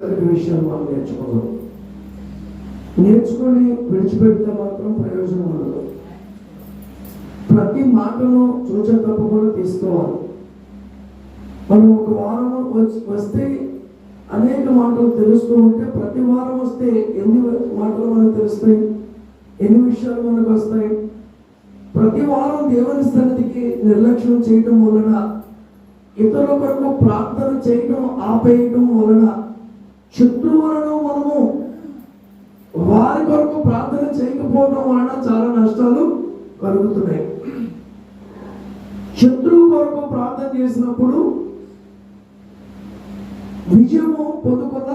విషయాలు మనం నేర్చుకోవాలి నేర్చుకొని విడిచిపెడితే మాత్రం ప్రయోజనం ఉండదు. ప్రతి మాటను చూచ తప్పకుండా తీసుకోవాలి. మనం ఒక వారం వస్తే అనేక మాటలు తెలుస్తూ ఉంటే ప్రతి వారం వస్తే ఎన్ని మాటలు మనకు తెలుస్తాయి? ఎన్ని విషయాలు మనకు వస్తాయి? ప్రతి వారం దేవుని సన్నిధికి నిర్లక్ష్యం చేయటం వలన ఇతరుల కొరకు ప్రార్థన చేయటం ఆపేయటం వలన శత్రువులను మనము వారి కొరకు ప్రార్థన చేయకపోవడం వలన చాలా నష్టాలు కలుగుతున్నాయి. శత్రువు కొరకు ప్రార్థన చేసినప్పుడు విజయము పొందుకున్న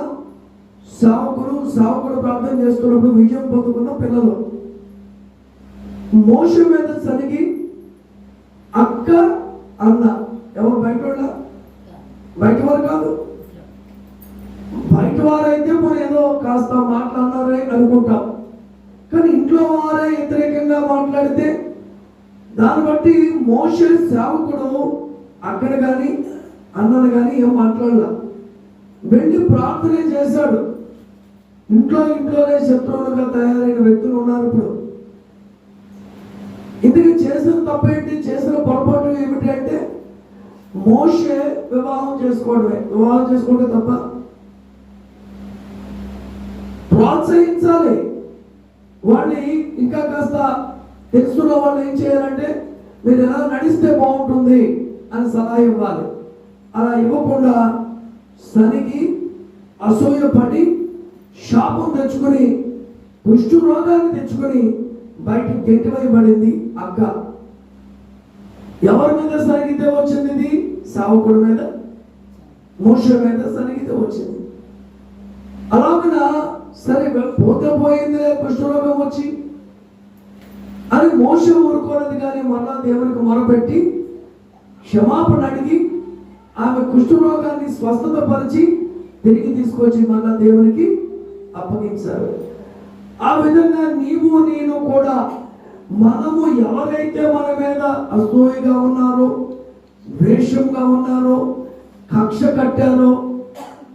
సావకుడు సావకుడు ప్రార్థన చేస్తున్నప్పుడు విజయం పొందుకున్న పిల్లలు. మోస మీద సరిగి అక్క అన్న. ఎవరు బయట వాళ్ళ బయట వారు కాదు. బయట వారైతే మనం ఏదో కాస్త మాట్లాడారే అనుకుంటాం. కానీ ఇంట్లో వారే వ్యతిరేకంగా మాట్లాడితే దాన్ని బట్టి మోషే సేవకుడు అక్కడ కానీ అన్నను కానీ ఏం మాట్లాడలా. వెళ్ళి ప్రార్థన చేశాడు. ఇంట్లో ఇంట్లోనే శత్రువులుగా తయారైన వ్యక్తులు ఉన్నారు ఇప్పుడు. ఇందుకు చేసిన తప్పేంటి? చేసిన పొరపాటు ఏమిటి అంటే మోషే వివాహం చేసుకోవడమే. వివాహం చేసుకుంటే తప్ప ప్రోత్సహించాలి. వాడిని ఇంకా కాస్త తెలుసులో వాళ్ళు ఏం చేయాలంటే మీరు ఎలా నడిస్తే బాగుంటుంది అని సలహా ఇవ్వాలి. అలా ఇవ్వకుండా సనికి అసూయపడి శాపం తెచ్చుకొని కుష్టు రోగాన్ని తెచ్చుకొని బయటికి గెంటివేయబడింది అక్క. ఎవరి మీద సరిగితే వచ్చింది ఇది? సావకుడి మీద. మోష మీద సరిగితే వచ్చింది. అలాగనా సరే పోతే పోయిందిలే కుష్ఠరోగం వచ్చి. అని మోస ఊరుకోలేదు కానీ మరలా దేవునికి మొరపెట్టి క్షమాపణ అడిగి ఆమె కుష్ఠరోగాన్ని స్వస్థత పరిచి తిరిగి తీసుకొచ్చి మళ్ళా దేవునికి అప్పగించారు. ఆ విధంగా నీవు నేను కూడా మనము ఎవరైతే మన మీద అసూయగా ఉన్నారో ద్వేషంగా ఉన్నారో కక్ష కట్టారో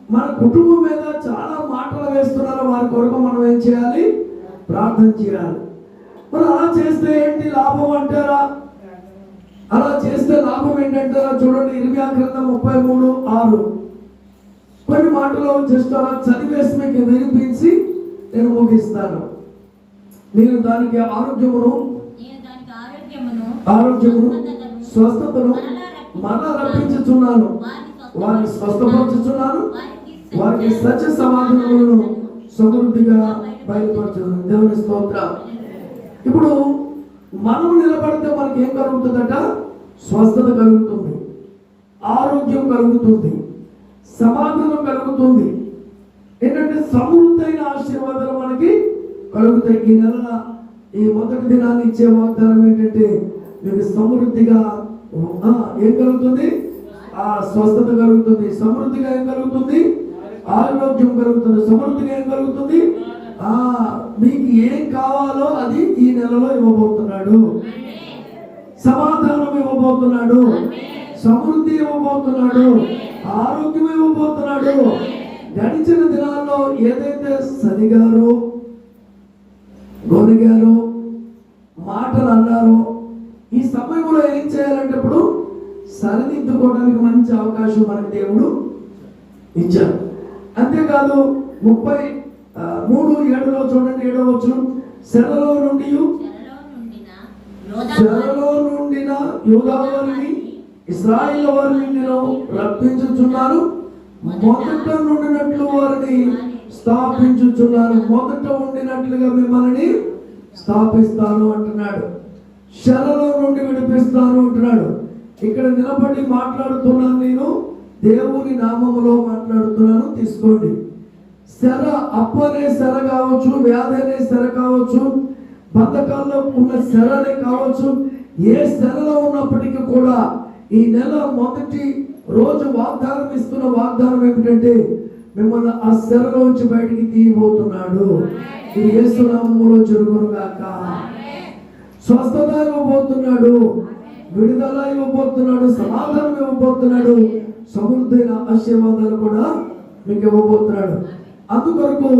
మన కుటుంబం మీద చాలా మాటలు వేస్తున్నారో. వారి కొరకు మనం ఏం చేయాలి? ప్రార్థన చేయాలి. మరి అలా చేస్తే ఏంటి లాభం అంటారా? అలా చేస్తే లాభం ఏంటంటారా? చూడండి ఇరవై గ్రంథం ముప్పై మూడు ఆరు. కొన్ని మాటలు జస్ట్ అలా చదివేసి మీకు వినిపించి నేను ముగిస్తాను. నేను దానికి ఆరోగ్యమును నేను దానికి ఆరోగ్యమును ఆరోగ్యమును స్వస్థతను మరలా రప్పించుచున్నాను. వారిని స్వస్థపరచుచున్నాను వారికి సత్య సమాధానములను సమృద్ధిగా బయలుపరచడం. దేవుని స్తోత్రం. ఇప్పుడు మనం నిలబడితే మనకి ఏం కలుగుతుందట? స్వస్థత కలుగుతుంది. ఆరోగ్యం కలుగుతుంది. సమాధానం కలుగుతుంది. ఏంటంటే సమృద్ధైన ఆశీర్వాదాలు మనకి కలుగుతాయి. ఈ నెల ఈ మొదటి దినాన్ని ఇచ్చే వాగ్దానం ఏంటంటే మీకు సమృద్ధిగా ఏం కలుగుతుంది? ఆ స్వస్థత కలుగుతుంది. సమృద్ధిగా ఏం కలుగుతుంది? ఆరోగ్యం కలుగుతుంది సమృద్ధిగా ఏం కలుగుతుంది? ఆ మీకు ఏం కావాలో అది ఈ నెలలో ఇవ్వబోతున్నాడు. సమాధానం ఇవ్వబోతున్నాడు. సమృద్ధి ఇవ్వబోతున్నాడు. ఆరోగ్యం ఇవ్వబోతున్నాడు. గడిచిన దినాల్లో ఏదైతే సరిగారో గొనిగారో మాటలు అన్నారో ఈ సమయంలో ఏం చేయాలంటే ఇప్పుడు సరిదిద్దుకోవడానికి మంచి అవకాశం మనకి దేవుడు ఇచ్చారు అంతేకాదు ముప్పై మూడు ఏడులో చూడండి ఏడో వచ్చిన శరలో నుండి చెరలో యోధా నుండిన యూదావారిని ఇస్రాయిల్ వారిని నేను రప్పించుచున్నాను. మొదట నుండినట్లు వారిని స్థాపించుచున్నాను. మొదట ఉండినట్లుగా మిమ్మల్ని స్థాపిస్తాను అంటున్నాడు. శరలో నుండి విడిపిస్తాను అంటున్నాడు. ఇక్కడ నిలబడి మాట్లాడుతున్నాను నేను. దేవుని నామములో మాట్లాడుతున్నాను తీసుకోండి. శర అప్పనే శర కావచ్చు వ్యాధి అనే శర కావచ్చు బతకాల్లో ఉన్న శరనే కావచ్చు ఏ శరలో ఉన్నప్పటికీ కూడా ఈ నెల మొదటి రోజు వాగ్దానం ఇస్తున్న వాగ్దానం ఏమిటంటే మిమ్మల్ని ఆ శరలోంచి బయటికి తీయబోతున్నాడు. ఇది యేసునామములో జరుగును గాక స్వస్థత ఇవ్వబోతున్నాడు. విడుదల ఇవ్వబోతున్నాడు సమాధానం ఇవ్వబోతున్నాడు సమృద్ధైన ఆశీర్వాదాలు కూడా మీకు ఇవ్వబోతున్నాడు. అందుకొరకు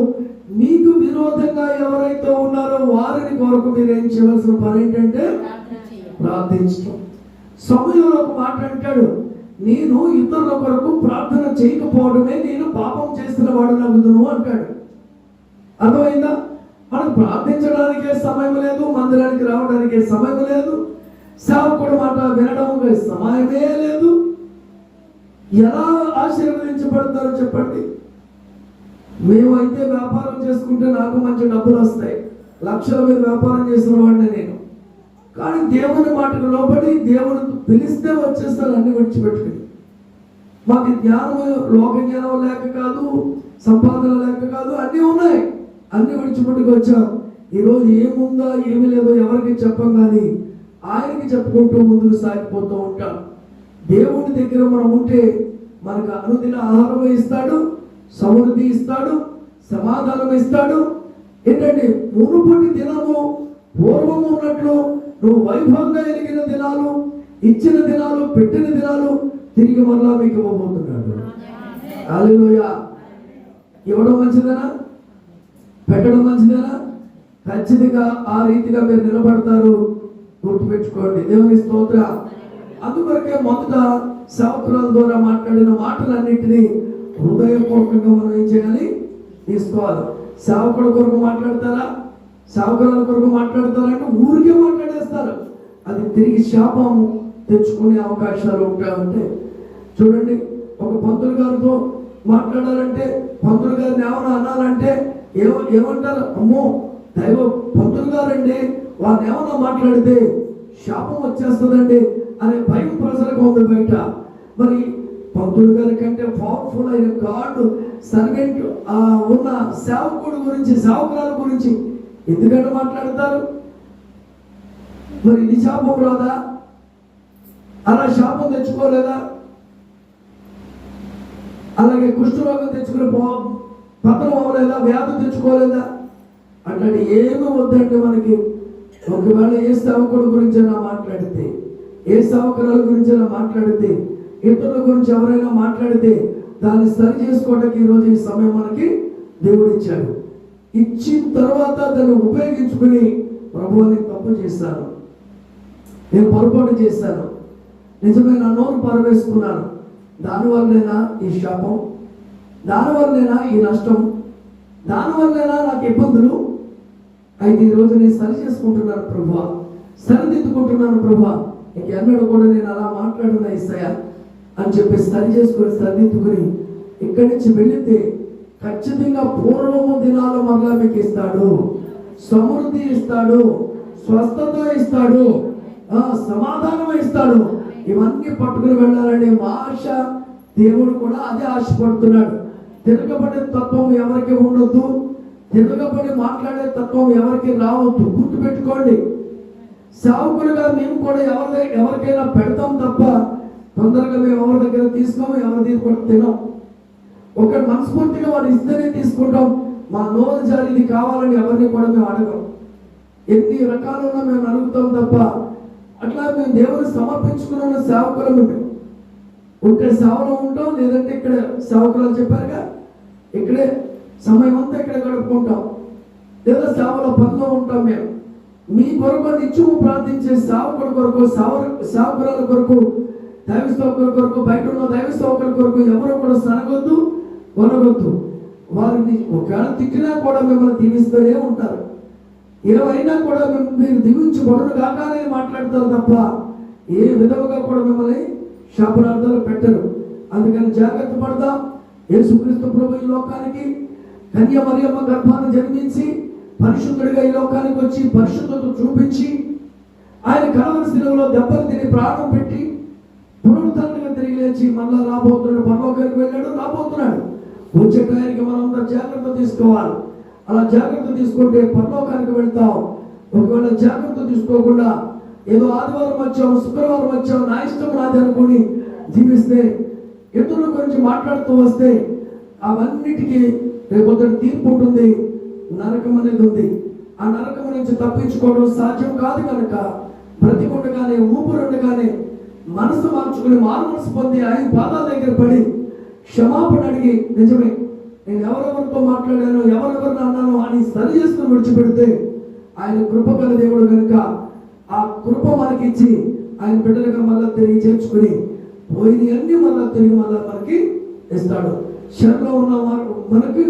మీకు విరోధంగా ఎవరైతే ఉన్నారో వారిని కొరకు మీరు ఏం చేయవలసిన పని ఏంటంటే ప్రార్థించడం సమయంలో ఒక మాట అంటాడు నేను ఇతరుల కొరకు ప్రార్థన చేయకపోవడమే నేను పాపం చేసిన వాడు నవ్వుదును అంటాడు. అర్థమైందా? మనకు ప్రార్థించడానికే సమయం లేదు మందిరానికి రావడానికే సమయం లేదు. సేవకుడు మాట వినడానికి సమయమే లేదు. ఎలా ఆశీర్వదించబడతారో చెప్పండి. మేమైతే వ్యాపారం చేసుకుంటే నాకు మంచి డబ్బులు వస్తాయి. లక్షల మీద వ్యాపారం చేసిన వాడిని నేను. కానీ దేవుని మాటకు లోబడి దేవుని పిలిస్తే వచ్చేస్తారు అన్ని విడిచిపెట్టుకుని. మాకు జ్ఞానం లోక జ్ఞానం లేక కాదు సంపాదన లేక కాదు అన్నీ ఉన్నాయి. అన్ని విడిచిపెట్టుకు వచ్చాం ఈరోజు ఏముందా ఏమి లేదో ఎవరికి చెప్పం కానీ ఆయనకి చెప్పుకుంటూ ముందుకు సాగిపోతూ ఉంటాం. దేవుని దగ్గర మనం ఉంటే మనకు అనుదిన ఆహారం ఇస్తాడు సమృద్ధి ఇస్తాడు సమాధానం ఇస్తాడు. ఏంటంటే మునుపటి దినము పూర్వము ఉన్నట్లు నువ్వు వైభవంగా ఎదిగిన దినాలు ఇచ్చిన దినాలు పెట్టిన దినాలు తిరిగి మరలా మీకు ఇవ్వబోతున్నాడు. హల్లెలూయా. ఇవ్వడం మంచిదేనా? పెట్టడం మంచిదేనా? ఖచ్చితంగా ఆ రీతిగా మీరు నిలబడతారు. గుర్తుపెట్టుకోండి. దేవుని స్తోత్ర. అందుకొరకే మొదట సేవకురాల ద్వారా మాట్లాడిన మాటలన్నింటినీ హృదయపూర్వకంగా మనం ఏం చేయాలి? తీసుకోవాలి. సేవకుల కొరకు మాట్లాడతారా? సేవకురాల కొరకు మాట్లాడతారా అంటే ఊరికే మాట్లాడేస్తారు. అది తిరిగి శాపము తెచ్చుకునే అవకాశాలు ఉంటాయంటే. చూడండి ఒక పంతులు గారితో మాట్లాడాలంటే పంతులు గారిని ఏమైనా అనాలంటే ఏమ ఏమంటారు? అమ్మో దైవ పంతులు గారండి. వాళ్ళు ఏమన్నా మాట్లాడితే శాపం వచ్చేస్తుందండి అనే భయం ప్రజలకు ఉంది బయట. మరి పంతులు గారి కంటే పవర్ఫుల్ అయిన గాడ్ సర్వెంట్ ఉన్న సేవకుడు గురించి సేవకురాల గురించి ఎందుకంటే మాట్లాడతారు? మరి ఇది శాపం రాదా? అలా శాపం తెచ్చుకోలేదా? అలాగే కుష్ఠరోగం తెచ్చుకుని పో పతనం అవ్వలేదా? వ్యాధి తెచ్చుకోలేదా? అట్లాంటి ఏమి వద్దంటే మనకి? ఒకవేళ ఏ సేవకుడు గురించి మాట్లాడితే ఏ సేవకురాల గురించి మాట్లాడితే ఇతరుల గురించి ఎవరైనా మాట్లాడితే దాన్ని సరి చేసుకోవడానికి ఈరోజు ఈ సమయం మనకి దేవుడు ఇచ్చాడు ఇచ్చిన తర్వాత దాన్ని ఉపయోగించుకుని ప్రభువాన్ని తప్పు చేశాను. నేను పొరపాటు చేశాను. నిజమే నా నోరు పరవేసుకున్నాను. దానివల్లైనా ఈ శాపం దానివల్లనేనా ఈ నష్టం దానివల్లైనా నాకు ఇబ్బందులు అయితే ఈరోజు నేను సరి చేసుకుంటున్నాను ప్రభా. సరిదిద్దుకుంటున్నాను ప్రభా. ఇంకెన్నడూ కూడా నేను అలా మాట్లాడున్నా ఇస్తాయా అని చెప్పి సరి చేసుకుని సరిదిద్దుకుని ఇక్కడి నుంచి వెళితే ఖచ్చితంగా పూర్వము దినాలు మరలా మీకు ఇస్తాడు. సమృద్ధి ఇస్తాడు. స్వస్థత ఇస్తాడు. సమాధానం ఇస్తాడు. ఇవన్నీ పట్టుకుని వెళ్ళాలనే మా ఆశ. దేవుడు కూడా అదే ఆశపడుతున్నాడు. తిరగబడే తత్వం ఎవరికి ఉండొద్దు. తిరగబడి మాట్లాడే తత్వం ఎవరికి రావద్దు. గుర్తుపెట్టుకోండి. సేవకులుగా మేము కూడా ఎవరి ఎవరికైనా పెడతాం తప్ప తొందరగా మేము ఎవరి దగ్గర తీసుకోము ఎవరి దగ్గర కూడా తినాం ఒక మనస్ఫూర్తిగా వారి ఇద్దరే తీసుకుంటాం. మా నోరు జారీది కావాలని ఎవరిని కూడా మేము అడగం. ఎన్ని రకాలున్నా మేము అడుగుతాం తప్ప అట్లా మేము దేవుని సమర్పించుకున్న సేవకులము మేము ఉంటే సేవలో ఉంటాం లేదంటే ఇక్కడ సేవకులు చెప్పారుగా ఇక్కడే సమయం అంతా ఇక్కడ గడుపుకుంటాం. లేదా సేవలో పనిలో ఉంటాం మేము. మీ కొరకు నిత్యము ప్రార్థించే సేవకుల కొరకు సేవ సేవకురాల కొరకు దైవ సేవకుల కొరకు బయట ఉన్న దైవ సేవకుల కొరకు ఎవరు కూడా సనగొద్దు కొనగొద్దు. వారిని ఒకవేళ తిట్టినా కూడా మిమ్మల్ని దీవిస్తూనే ఉంటారు. ఏమైనా కూడా మిమ్- మీరు దీవించబడును కాకానే మాట్లాడతారు తప్ప ఏ విధముగా కూడా మిమ్మల్ని శాపనార్థాలు పెట్టరు. అందుకని జాగ్రత్త పడదాం. యేసుక్రీస్తు ప్రభు ఈ లోకానికి కన్య మరియమ్మ గర్భాన్ని జన్మించి పరిశుద్ధుడిగా ఈ లోకానికి వచ్చి పరిశుద్ధత చూపించి ఆయన కలవరి దెబ్బలు తిని ప్రాణం పెట్టి పునరుద్ధరణగా తిరిగి లేచి మళ్ళా రాబోతున్నాడు పరలోకానికి వెళ్ళాడు రాబోతున్నాడు. వచ్చే టయానికి మనం అంతా జాగ్రత్త తీసుకోవాలి. అలా జాగ్రత్త తీసుకుంటే పరలోకానికి వెళ్తాం. ఒకవేళ జాగ్రత్త తీసుకోకుండా ఏదో ఆదివారం వచ్చాం శుక్రవారం వచ్చాం నా ఇష్టం నాది అనుకుని జీవిస్తే ఇతరుల గురించి మాట్లాడుతూ వస్తే అవన్నిటికీ రేపొద్దు తీర్పు ఉంటుంది నరకం అనేది ఉంది. ఆ నరకం నుంచి తప్పించుకోవడం సాధ్యం కాదు కనుక బ్రతికుండగానే ఊపురుండగానే మనసు మార్చుకుని మారు మనసు పొంది ఆయన పాదాల దగ్గర పడి క్షమాపణ అడిగి నిజమే నేను ఎవరెవరితో మాట్లాడాను ఎవరెవరిని అన్నాను అని సరి చేసుకుని విడిచిపెడితే ఆయన కృప గల దేవుడు కనుక ఆ కృప మనకిచ్చి ఆయన బిడ్డలుగా మళ్ళా తిరిగి చేర్చుకుని పోయినవన్నీ మళ్ళా తిరిగి మళ్ళా మనకి ఇస్తాడు. శరలో ఉన్న వారు మనకు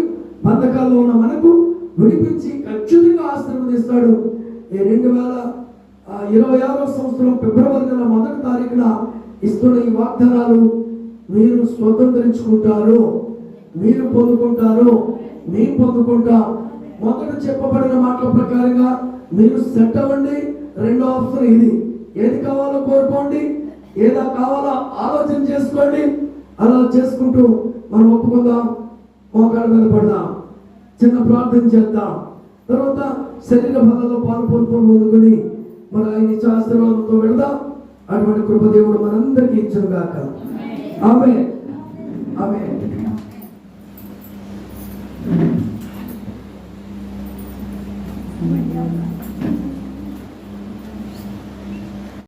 బంధకాల్లో ఉన్న మనకు విడిపించి ఖచ్చితంగా ఆశీర్వదిస్తాడు. ఈ రెండు వేల ఇరవై ఆరో సంవత్సరం ఫిబ్రవరి నెల మొదటి తారీఖున ఇస్తున్న ఈ వాగ్దానాలు మీరు స్వతంత్రించుకుంటారు. మీరు పొందుకుంటారు. మేము పొందుకుంటాం. మొదట చెప్పబడిన మాటల ప్రకారంగా మీరు సెట్ అవ్వండి. రెండో ఆప్షన్ ఇది. ఏది కావాలో కోరుకోండి. ఏదా కావాలో ఆలోచన చేసుకోండి. అలా చేసుకుంటూ మనం ఒప్పుకుందాం. మోకాళ్ళ మీద పడదాం. చిన్న ప్రార్థన చేద్దాం. తర్వాత శరీర బలంలో పాలు పొందుకొని ముందుకొని మన ఆయన శాస్త్రవాదంతో ఆశీర్వాదంతో వెళదాం. అటువంటి కృపదేవుడు మనందరికీ ఇచ్చును గాక ఆమె ఆమె